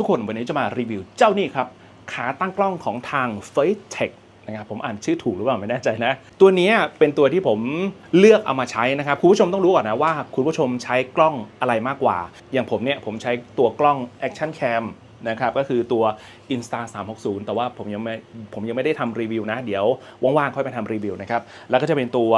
ทุกคนวันนี้จะมารีวิวเจ้านี่ครับ ขาตั้งกล้องของทาง f a c e t e c h นะครับผมอ่านชื่อถูกหรือเปล่าไม่แน่ใจนะ ตัวนี้เป็นตัวที่ผมเลือกเอามาใช้นะครับคุณผู้ชมต้องรู้ก่อนนะว่าคุณผู้ชมใช้กล้องอะไรมากกว่า อย่างผมเนี่ยผมใช้ตัวกล้อง Action Cam นะครับก็คือตัว Insta 360 แต่ว่าผมยังไม่ผมยังไม่ได้ทำรีวิวนะ เดี๋ยวว่างๆค่อยไปทำรีวิวนะครับ แล้วก็จะเป็นตัว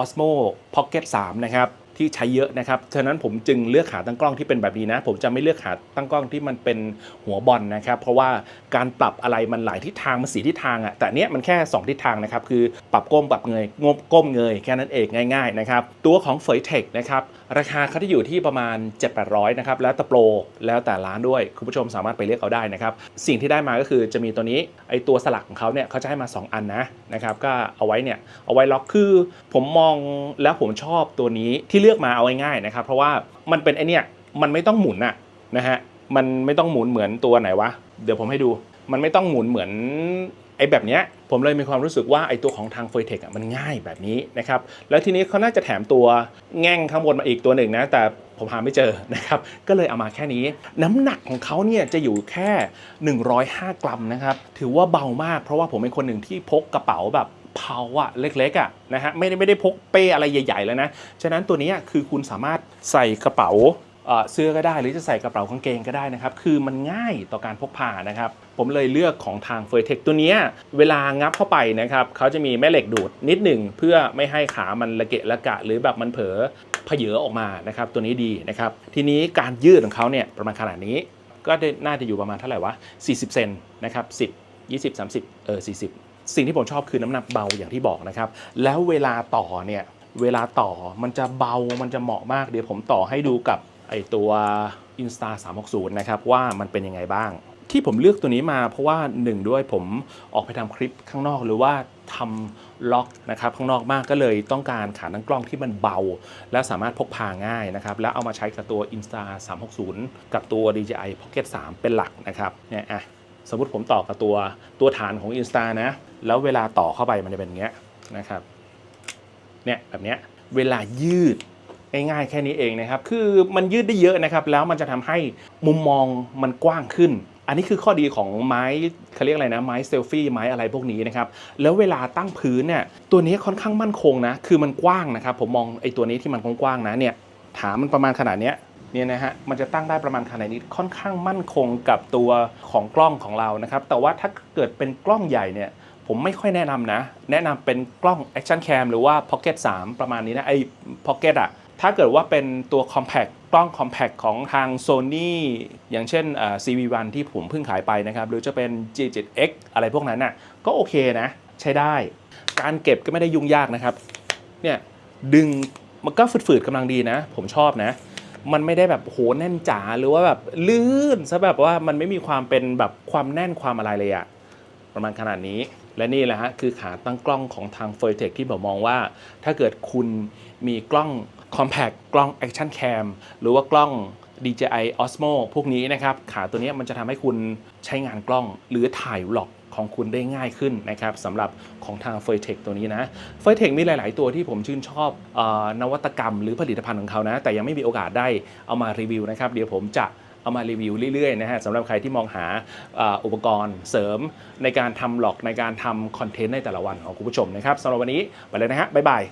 Osmo Pocket 3 นะครับ ที่ใช้เยอะนะครับ ฉะนั้นผมจึงเลือกขาตั้งกล้องที่เป็นแบบนี้นะ ผมจะไม่เลือกขาตั้งกล้องที่มันเป็นหัวบอลนะครับ เพราะว่าการปรับอะไรมันหลายทิศทางมันสีทิศทางอะแต่เนี้ยมันแค่ 2 ทิศทางนะครับ คือปรับก้มปรับเงยงบก้มเงยแค่นั้นเองง่ายๆนะครับ ตัวของเฟยเทคนะครับ ราคาเขาที่อยู่ที่ประมาณ 7-800นะครับ แล้วแต่โปร แล้วแต่ร้านด้วย คุณผู้ชมสามารถไปเลือกเอาได้นะครับ สิ่งที่ได้มาก็คือจะมีตัวนี้ ไอตัวสลักของเขาเนี่ยเขาจะให้มา 2 อันนะนะครับ ก็เอาไว้เนี่ย เอาไว้ล็อก คือผมมองแล้วผมชอบตัวนี้ที่เลือกมาเอาง่ายๆนะครับ เพราะว่ามันเป็นไอเนี่ยมันไม่ต้องหมุนอะนะฮะมันไม่ต้องหมุนเหมือนตัวไหนวะเดี๋ยวผมให้ดู มันไม่ต้องหมุนเหมือนไอ้แบบเนี้ยผมเลยมีความรู้สึกว่าไอ้ตัวของทางเฟยเทคอะมันง่ายแบบนี้นะครับแล้วทีนี้เขาน่าจะแถมตัวแง่งข้างบนมาอีกตัวหนึ่งนะ แต่ผมหาไม่เจอนะครับก็เลยเอามาแค่นี้ น้ำหนักของเขาเนี่ยจะอยู่แค่ 105 กรัมนะครับถือว่าเบามากเพราะว่าผมเป็นคนหนึ่งที่พกกระเป๋าแบบ เผาอะเล็กๆอะนะฮะไม่ได้ไม่ได้พกเป้อะไรใหญ่ ๆ แล้วนะ ฉะนั้นตัวนี้คือคุณสามารถใส่กระเป๋าเสื้อก็ได้หรือจะใส่กระเป๋ากางเกงก็ได้นะครับ คือมันง่ายต่อการพกพานะครับ ผมเลยเลือกของทางเฟอร์เทคตัวนี้เวลางับเข้าไปนะครับเขาจะมีแม่เหล็กดูดนิดหนึ่งเพื่อไม่ให้ขามันระเกะระกะ หรือแบบมันเผลอเพเยอออกมานะครับ ตัวนี้ดีนะครับ ทีนี้การยืดของเขาเนี่ยประมาณขนาดนี้ ก็ได้น่าจะอยู่ประมาณเท่าไหร่วะ40 เซนนะครับ10 20 30เออ40 สิ่งที่ผมชอบคือน้ำหนักเบาอย่างที่บอกนะครับ แล้วเวลาต่อเนี่ยเวลาต่อมันจะเบามันจะเหมาะมาก เดี๋ยวผมต่อให้ดูกับไอตัว Insta 360 นะครับ ว่ามันเป็นยังไงบ้าง ที่ผมเลือกตัวนี้มาเพราะว่าหนึ่งด้วยผมออกไปทำคลิปข้างนอกหรือว่าทำล็อกนะครับข้างนอกมากก็เลยต้องการขาตั้งกล้องที่มันเบา และสามารถพกพาง่ายนะครับ แล้วเอามาใช้กับตัว Insta 360 กับตัว DJI Pocket 3 เป็นหลักนะครับเนี่ยอะสมมติผมต่อกับตัวตัวฐานของ Insta นะ แล้วเวลาต่อเข้าไปมันจะเป็นอย่างเงี้ยนะครับเนี่ยแบบเนี้ยเวลายืดง่ายๆแค่นี้เองนะครับ คือมันยืดได้เยอะนะครับ แล้วมันจะทำให้มุมมองมันกว้างขึ้น อันนี้คือข้อดีของไม้เขาเรียกอะไรนะ ไม้เซลฟี่ไม้อะไรพวกนี้นะครับ แล้วเวลาตั้งพื้นเนี่ยตัวนี้ค่อนข้างมั่นคงนะ คือมันกว้างนะครับ ผมมองไอ้ตัวนี้ที่มันกว้างๆนะเนี่ยถามมันประมาณขนาดเนี้ยเนี่ยนะฮะ มันจะตั้งได้ประมาณขนาดนี้ค่อนข้างมั่นคงกับตัวของกล้องของเรานะครับ แต่ว่าถ้าเกิดเป็นกล้องใหญ่เนี่ย ผมไม่ค่อยแนะนำนะ แนะนำเป็นกล้อง Action Cam หรือว่า Pocket 3 ประมาณนี้นะไอ้ Pocket อะถ้าเกิดว่าเป็นตัว Compact กล้อง Compact ของทาง Sony อย่างเช่น CV1 ที่ผมเพิ่งขายไปนะครับ หรือจะเป็น G7X อะไรพวกนั้นน่ะก็โอเคนะ ใช้ได้ การเก็บก็ไม่ได้ยุ่งยากนะครับ เนี่ยดึงมันก็ฝืดๆกำลังดีนะ ผมชอบนะ มันไม่ได้แบบโหแน่นจ๋าหรือว่าแบบลื่นซะแบบว่ามันไม่มีความเป็นแบบความแน่นความอะไรเลยอะประมาณขนาดนี้ และนี่แหละฮะคือขาตั้งกล้องของทาง f o r t e c ที่ผมมองว่า ถ้าเกิดคุณมีกล้อง Compact กล้อง Action Cam หรือว่ากล้อง DJI Osmo พวกนี้นะครับขาตัวนี้มันจะทำให้คุณใช้งานกล้องหรือถ่ายวล็อกของคุณได้ง่ายขึ้นนะครับสำหรับของทาง f o r t e c ตัวนี้นะ f o r t e c มีหลาย ๆ ตัวที่ผมชื่นชอบออนวัตกรรมหรือผลิตภัณฑ์ของเขานะ แต่ยังไม่มีโอกาสได้เอามารีวิวนะครับ เดี๋ยวผมจะ เอามารีวิวเรื่อยๆนะฮะสำหรับใครที่มองหาอุปกรณ์เสริมในการทำหลอกในการทำคอนเทนต์ในแต่ละวันของคุณผู้ชมนะครับสำหรับวันนี้ไปเลยนะฮะบ๊ายบาย